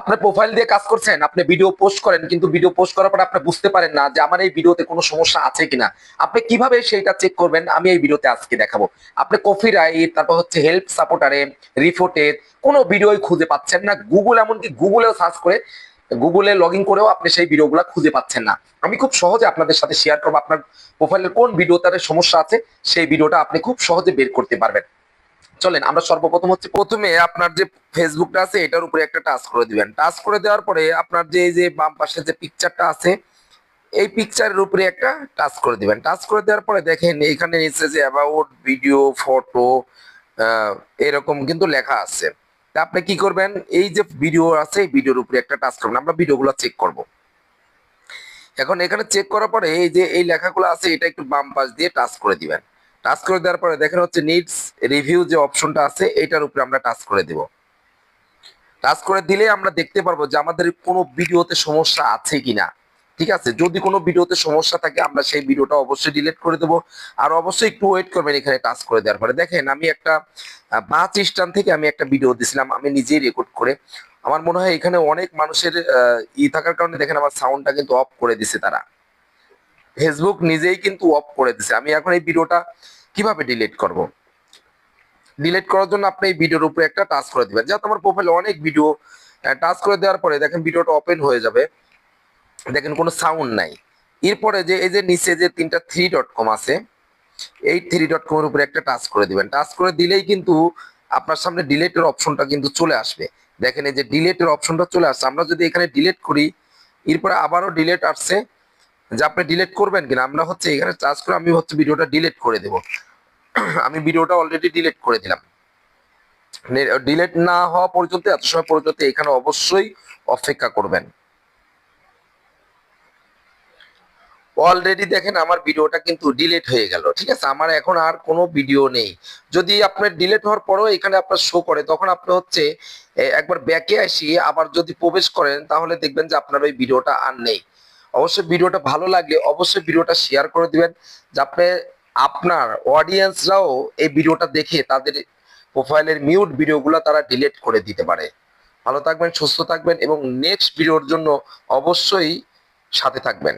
আপনার প্রোফাইল দিয়ে কাজ করছেন, আপনি ভিডিও পোস্ট করেন, কিন্তু ভিডিও পোস্ট করার পর আপনি বুঝতে পারেন না যে আমার এই ভিডিওতে কোনো সমস্যা আছে কিনা। আপনি কীভাবে সেইটা চেক করবেন? আমি এই ভিডিওতে আজকে দেখাবো। আপনি কফি রাইট তারপর হচ্ছে হেল্প সাপোর্টারে রিপোর্টের কোনো ভিডিওই খুঁজে পাচ্ছেন না। গুগল এমনকি গুগলেও সার্চ করে গুগলে লগ ইন করেও আপনি সেই ভিডিওগুলো খুঁজে পাচ্ছেন না। আমি খুব সহজে আপনাদের সাথে শেয়ার করব আপনার প্রোফাইলের কোন ভিডিওটার সমস্যা আছে, সেই ভিডিওটা আপনি খুব সহজে বের করতে পারবেন। চলেন, আমরা সর্বপ্রথম হচ্ছে প্রথমে আপনার যে ফেসবুকটা আছে, এটার উপরে একটা টাচ করে দিবেন। টাচ করে দেওয়ার পরে আপনার যে যে বাম পাশে যে পিকচারটা আছে, এই পিকচারের উপরে একটা টাচ করে দিবেন। টাচ করে দেওয়ার পরে দেখেন, এখানে নিচে যে অ্যাবাউট ভিডিও ফটো এরকম কিন্তু লেখা আছে। তা আপনি কি করবেন? এই যে ভিডিও আছে, এই ভিডিওর উপরে একটা টাচ করবেন। আমরা ভিডিওগুলো চেক করব। এখন এখানে চেক করার পরে এই যে, এই লেখাগুলো আছে, এটা একটু বাম পাশ দিয়ে টাচ করে দিবেন। টাচ করে দেওয়ার পরে দেখেন হচ্ছে নিডস রিভিউ যে অপশনটা আছে, এটার উপরে আমরা টাচ করে দিব। টাচ করে দিলে আমরা দেখতে পারব যে আমাদের কোনো ভিডিওতে সমস্যা আছে কিনা। ঠিক আছে? যদি কোনো ভিডিওতে সমস্যা থাকে, আমরা সেই ভিডিওটা অবশ্যই ডিলিট করে দেবো। আর অবশ্যই একটু ওয়েট করবেন এখানে টাচ করে দেওয়ার পরে। দেখেন, আমি একটা পাঁচ স্টান থেকে আমি একটা ভিডিও দিছিলাম, আমি নিজেই রেকর্ড করে। আমার মনে হয় এখানে অনেক মানুষের ই থাকার কারণে দেখেন আমার সাউন্ডটা কিন্তু অফ করে দিছে তারা। ফেসবুক নিজেই কিন্তু অফ করে দিছে। আমি এখন এই ভিডিওটা কীভাবে ডিলিট করব? ডিলিট করার জন্য আপনি এই ভিডিওর উপরে একটা টাচ করে দিবেন। যাতে আমার প্রোফাইলে অনেক ভিডিও টাচ করে দেওয়ার পরে দেখেন ভিডিওটা ওপেন হয়ে যাবে। দেখেন কোনো সাউন্ড নাই। এরপরে যে, এই যে নিচে যে তিনটা থ্রি ডট কম আছে, এই থ্রি ডট কমের উপরে একটা টাচ করে দিবেন। টাচ করে দিলেই কিন্তু আপনার সামনে ডিলেটের অপশনটা কিন্তু চলে আসবে। দেখেন এই যে ডিলেটের অপশনটা চলে আসছে। আমরা যদি এখানে ডিলেট করি, এরপরে আবারও ডিলেট আসছে। যে আপনি ডিলেট করবেন কিনা, আমরা হচ্ছে এখানে চার্জ করে আমি হচ্ছে ভিডিওটা ডিলেট করে দেব। আমি ভিডিওটা অলরেডি ডিলেট করে দিলাম। ডিলেট না হওয়া পর্যন্ত, এত সময় পর্যন্ত এখানে অবশ্যই অপেক্ষা করবেন। অলরেডি দেখেন আমার ভিডিওটা কিন্তু ডিলেট হয়ে গেল, ঠিক আছে? আমার এখন আর কোনো ভিডিও নেই। যদি আপনার ডিলেট হওয়ার পরেও এখানে আপনার শো করে, তখন আপনি হচ্ছে একবার ব্যাকে আসি আবার যদি প্রবেশ করেন, তাহলে দেখবেন যে আপনার ওই ভিডিওটা আর নেই। অবশ্যই ভিডিওটা ভালো লাগলে অবশ্যই ভিডিওটা শেয়ার করে দিবেন, যাতে আপনার অডিয়েন্সরাও এই ভিডিওটা দেখে তাদের প্রোফাইলের মিউট ভিডিওগুলো তারা ডিলিট করে দিতে পারে। ভালো থাকবেন, সুস্থ থাকবেন এবং নেক্সট ভিডিওর জন্য অবশ্যই সাথে থাকবেন।